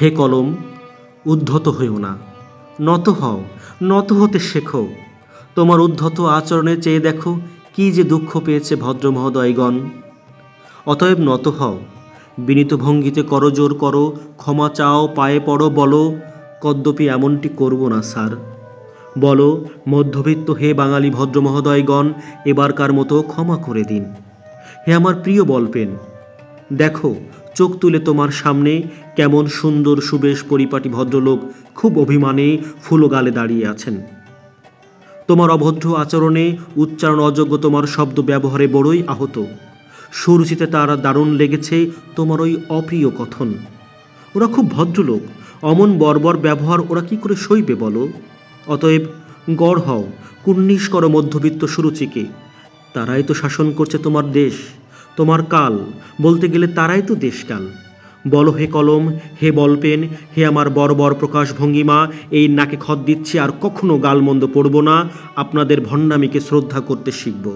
হে কলম, উদ্ধত হইও না। নত হও, নত হতে শেখো। তোমার উদ্ধত আচরণে চেয়ে দেখো কি যে দুঃখ পেয়েছে ভদ্র মহোদয়গণ অতএব নত হও, বিনীত ভঙ্গিতে করজোর করো, ক্ষমা চাও, পায়ে পড়ো, বলো কদ্যপি এমনটি করব না, স্যার। বলো, মধ্যবিত্ত হে বাঙালি ভদ্র মহোদয়গণ এবারকার মতো ক্ষমা করে দিন। হে আমার প্রিয় বলপেন দেখো, চোখ তুলে তোমার সামনে কেমন সুন্দর সুবেশ পরিপাটি ভদ্রলোক খুব অভিমানে ফুলো গালে দাঁড়িয়ে আছেন। তোমার অভদ্র আচরণে উচ্চারণ অযোগ্য তোমার শব্দ ব্যবহারে বড়ই আহত। সুরুচিতে তার দারুণ লেগেছে তোমার ওই অপ্রিয় কথন। ওরা খুব ভদ্রলোক, অমন বর্বর ব্যবহার ওরা কি করে সইবে বলো? অতএব গড় হও কুন্নিশ করো মধ্যবিত্ত সুরুচিকে। তারাই তো শাসন করছে তোমার দেশ। তোমার কাল, বলতে গেলে তারাই তো দেশকাল। বলো হে কলম, হে বলপেন, হে আমার বর্বর প্রকাশ ভঙ্গিমা, এই নাকে খত দিচ্ছি আর কখনো গালমন্দ পড়ব না, আপনাদের ভণ্ডামিকে শ্রদ্ধা করতে শিখব।